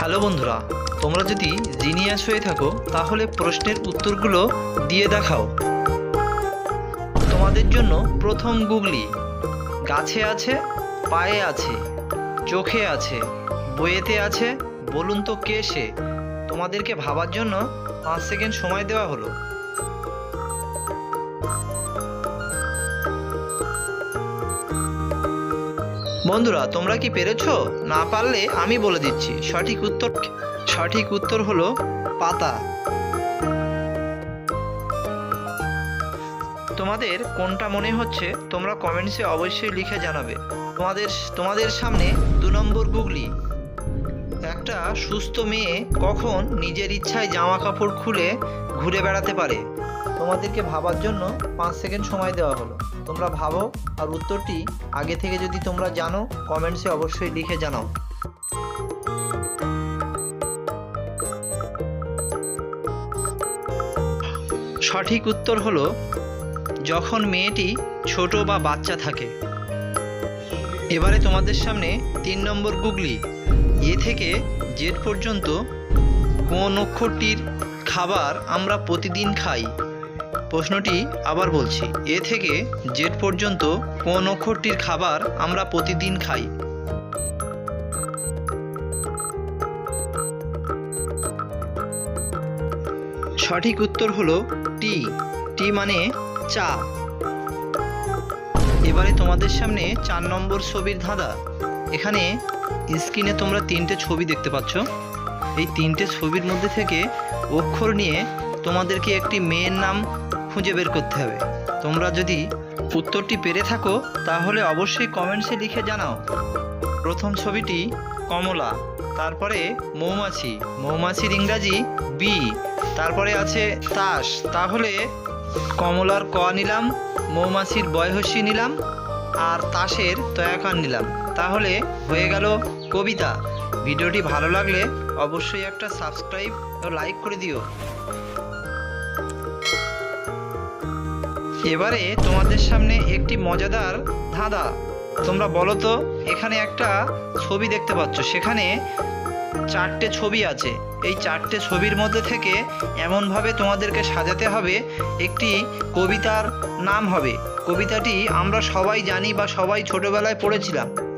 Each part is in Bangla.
হ্যালো বন্ধুরা, তোমরা যদি জিনিয়াস হয়ে থাকো, তাহলে প্রশ্নের উত্তরগুলো দিয়ে দেখাও। তোমাদের জন্য প্রথম গুগলি, গাছে আছে, পায়ে আছে, চোখে আছে, বইয়েতে আছে, বলুন তো কে সে? তোমাদেরকে ভাবার জন্য পাঁচ সেকেন্ড সময় দেওয়া হলো। বন্ধুরা, তোমরা কি পেরেছ? না পারলে আমি বলে দিচ্ছি। সঠিক উত্তর সঠিক উত্তর হলো পাতা। তোমাদের কোনটা মনে হচ্ছে, তোমরা কমেন্টসে অবশ্যই লিখে জানাবে। তোমাদের তোমাদের সামনে দু নম্বর গুগলি। একটা সুস্থ মেয়ে কখন নিজের ইচ্ছায় জামা কাপড় খুলে ঘুরে বেড়াতে পারে? তোমাদেরকে ভাবার জন্য পাঁচ সেকেন্ড সময় দেওয়া হলো। তোমরা ভাবো, আর উত্তরটি আগে থেকে যদি তোমরা জানো কমেন্টসে অবশ্যই লিখে জানাও। সঠিক উত্তর হলো, যখন মেয়েটি ছোট বা বাচ্চা থাকে। এবারে তোমাদের সামনে তিন নম্বর গুগলি। এ থেকে জেড পর্যন্ত কোন অক্ষরটির খাবার আমরা প্রতিদিন খাই? প্রশ্নটি আবার বলছি। এ থেকে জেড পর্যন্ত কোন অক্ষরটির খাবার আমরা প্রতিদিন খাই? সঠিক উত্তর হলো টি। টি মানে চা। এবারে তোমাদের সামনে চার নম্বর ছবির ধাঁধা। এখানে স্ক্রিনে তোমরা তিনটে ছবি দেখতে পাচ্ছ। এই তিনটে ছবির মধ্যে থেকে অক্ষর নিয়ে তোমাদেরকে একটি মেয়ের নাম খুঁজে বের করতে হবে। তোমরা যদি উত্তরটি পেরে থাকো, তাহলে অবশ্যই কমেন্টসে লিখে জানাও। প্রথম ছবিটি কমলা, তারপরে মৌমাছি। মৌমাছির ইংরাজি বি, তারপরে আছে তাস। তাহলে কমলার ক নিলাম, মৌমাছির বয়হস্যি নিলাম, আর তাসের তয়াকার নিলাম। তাহলে হয়ে গেল কবিতা। ভিডিওটি ভালো লাগলে অবশ্যই একটা সাবস্ক্রাইব ও লাইক করে দিও। এবারে তোমাদের সামনে একটি মজাদার ধাঁধা। তোমরা বলো তো, এখানে একটা ছবি দেখতে পাচ্ছ। সেখানে চারটে ছবি আছে। এই চারটে ছবির মধ্যে থেকে এমনভাবে তোমাদেরকে সাজাতে হবে, একটি কবিতার নাম হবে। কবিতাটি আমরা সবাই জানি বা সবাই ছোটবেলায় পড়েছিলাম।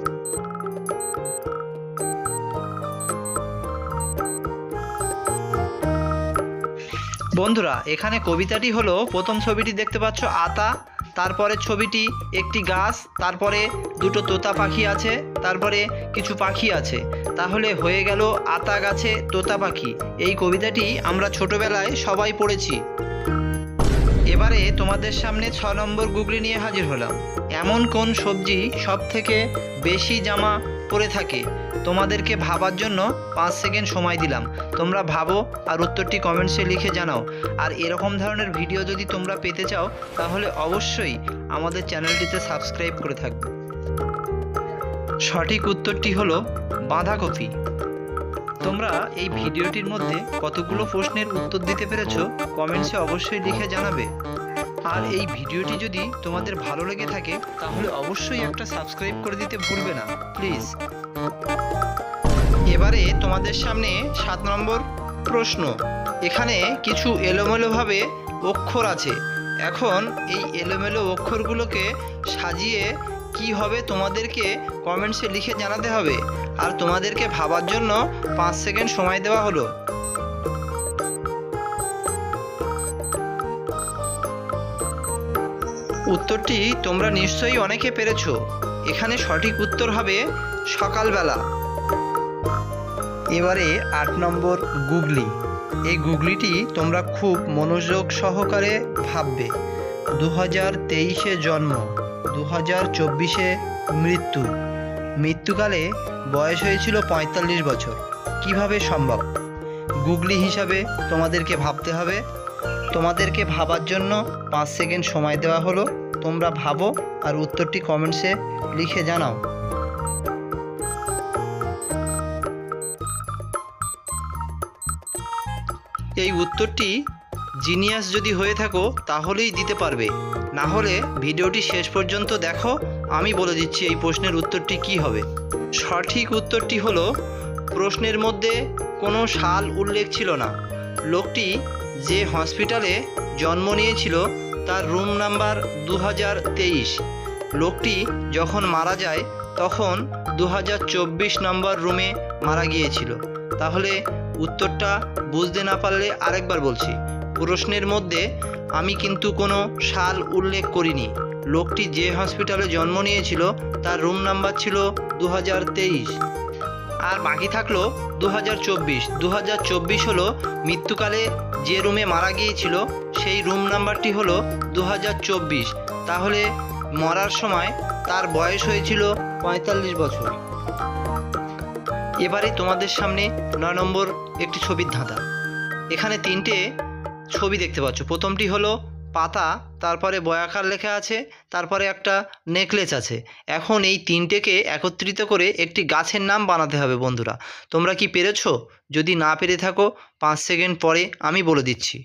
বন্ধুরা, এখানে কবিতাটি হলো, প্রথম ছবিটি দেখতে পাচ্ছ আতা, তারপরে ছবিটি একটি গাছ, তারপরে দুটো তোতা পাখি আছে, তারপরে কিছু পাখি আছে। তাহলে হয়ে গেল আতা গাছে তোতা পাখি। এই কবিতাটি আমরা ছোটবেলায় সবাই পড়েছি। এবারে তোমাদের সামনে ছ নম্বর গুগলি নিয়ে হাজির হলাম। এমন কোন সবজি সব থেকে বেশি জামা পরে থাকে। তোমাদেরকে ভাবার জন্য পাঁচ সেকেন্ড সময় দিলাম। তোমরা ভাবো আর উত্তরটি কমেন্টসে লিখে জানাও। আর এরকম ধরনের ভিডিও যদি তোমরা পেতে চাও, তাহলে অবশ্যই আমাদের চ্যানেলটিতে সাবস্ক্রাইব করে থাকবে। সঠিক উত্তরটি হলো বাঁধাকপি। তোমরা এই ভিডিওটির মধ্যে কতগুলো প্রশ্নের উত্তর দিতে পেরেছ, কমেন্টসে অবশ্যই লিখে জানাবে। আর এই ভিডিওটি যদি তোমাদের ভালো লেগে থাকে, তাহলে অবশ্যই একটা সাবস্ক্রাইব করে দিতে ভুলবে না, প্লিজ। এবারে তোমাদের সামনে সাত নম্বর প্রশ্ন। এখানে কিছু এলোমেলোভাবে অক্ষর আছে। এখন এই এলোমেলো অক্ষরগুলোকে সাজিয়ে কি হবে তোমাদেরকে কমেন্টসে লিখে জানাতে হবে। আর তোমাদেরকে ভাবার জন্য পাঁচ সেকেন্ড সময় দেওয়া হলো। উত্তরটি তোমরা নিশ্চয়ই অনেকে পেরেছ। এখানে সঠিক উত্তর হবে সকালবেলা। এবারে আট নম্বর গুগলি। এই গুগলিটি তোমরা খুব মনোযোগ সহকারে ভাববে। দু হাজার তেইশে জন্ম দু হাজার চব্বিশে মৃত্যু। মৃত্যুকালে বয়স হয়েছিল পঁয়তাল্লিশ বছর। কীভাবে সম্ভব? গুগলি হিসাবে তোমাদেরকে ভাবতে হবে। তোমাদেরকে ভাবার জন্য পাঁচ সেকেন্ড সময় দেওয়া হলো। তোমরা ভাবো আর উত্তরটি কমেন্টসে লিখে জানাও। এই উত্তরটি জিনিয়াস যদি হয়ে থাকো, তাহলেই দিতে পারবে। না হলে ভিডিওটি শেষ পর্যন্ত দেখো, আমি বলে দিচ্ছি এই প্রশ্নের উত্তরটি কি হবে। সঠিক উত্তরটি হলো, প্রশ্নের মধ্যে কোনো সাল উল্লেখ ছিল না। লোকটি যে হসপিটালে জন্ম নিয়েছিল তার রুম নাম্বার দু হাজার তেইশ। লোকটি যখন মারা যায়, তখন দু হাজার চব্বিশ নম্বর রুমে মারা গিয়েছিল। তাহলে উত্তরটা বুঝতে না পারলে আরেকবার বলছি। প্রশ্নের মধ্যে আমি কিন্তু কোনো সাল উল্লেখ করিনি। লোকটি যে হসপিটালে জন্ম নিয়েছিল, তার রুম নাম্বার ছিল দু হাজার তেইশ। আর বাকি থাকল দু হাজার চব্বিশ। দু হাজার চব্বিশ হলো মৃত্যুকালে যে রুমে মারা গিয়েছিল, সেই রুম নাম্বারটি হলো দু হাজার চব্বিশ। তাহলে মরার সময় তার বয়স হয়েছিল পঁয়তাল্লিশ বছর। এবারে তোমাদের সামনে নয় নম্বর একটি ছবির ধাঁধা। এখানে তিনটে ছবি দেখতে পাচ্ছ। প্রথমটি হলো পাতা, তারপরে বয়াকার লেখা আছে, তারপরে একটা নেকলেস আছে। এখন এই তিনটেকে একত্রিত করে একটি গাছের নাম বানাতে হবে বন্ধুরা। তোমরা কি পেরেছ? যদি না পেরে থাকো, পাঁচ সেকেন্ড পরে আমি বলে দিচ্ছি।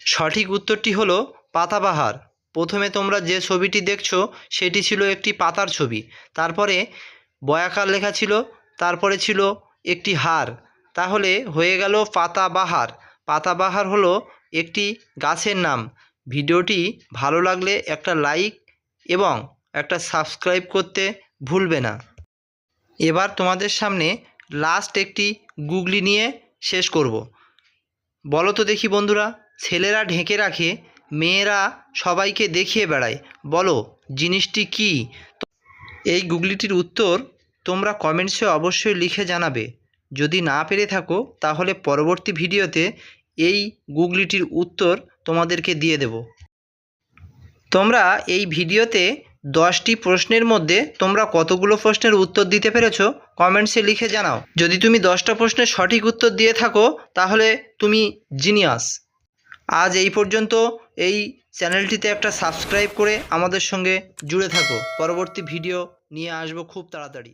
সঠিক উত্তরটি হলো পাতাবাহার। প্রথমে তোমরা যে ছবিটি দেখছ, সেটি ছিল একটি পাতার ছবি। তারপরে বয়াকার লেখা ছিল, তারপরে ছিল একটি হার তাহলে হয়ে গেল পাতাবাহার। পাতাবাহার হলো একটি গাছের নাম। ভিডিওটি ভালো লাগলে একটা লাইক এবং একটা সাবস্ক্রাইব করতে ভুলবে না। এবার তোমাদের সামনে লাস্ট একটি গুগলি নিয়ে শেষ করব। বলো তো দেখি বন্ধুরা, ছেলেরা ঢেকে রাখে, মেয়েরা সবাইকে দেখিয়ে বেড়ায়। বলো, জিনিসটি কি? এই গুগলিটির উত্তর তোমরা কমেন্টসে অবশ্যই লিখে জানাবে। যদি না পেরে থাকো, তাহলে পরবর্তী ভিডিওতে এই গুগলিটির উত্তর তোমাদেরকে দিয়ে দেব। তোমরা এই ভিডিওতে দশটি প্রশ্নের মধ্যে তোমরা কতগুলো প্রশ্নের উত্তর দিতে পেরেছ, কমেন্টসে লিখে জানাও। যদি তুমি দশটা প্রশ্নের সঠিক উত্তর দিয়ে থাকো, তাহলে তুমি জিনিয়াস। আজ এই পর্যন্ত। এই চ্যানেলটিতে একটা সাবস্ক্রাইব করে আমাদের সঙ্গে জুড়ে থাকো। পরবর্তী ভিডিও নিয়ে আসব খুব তাড়াতাড়ি।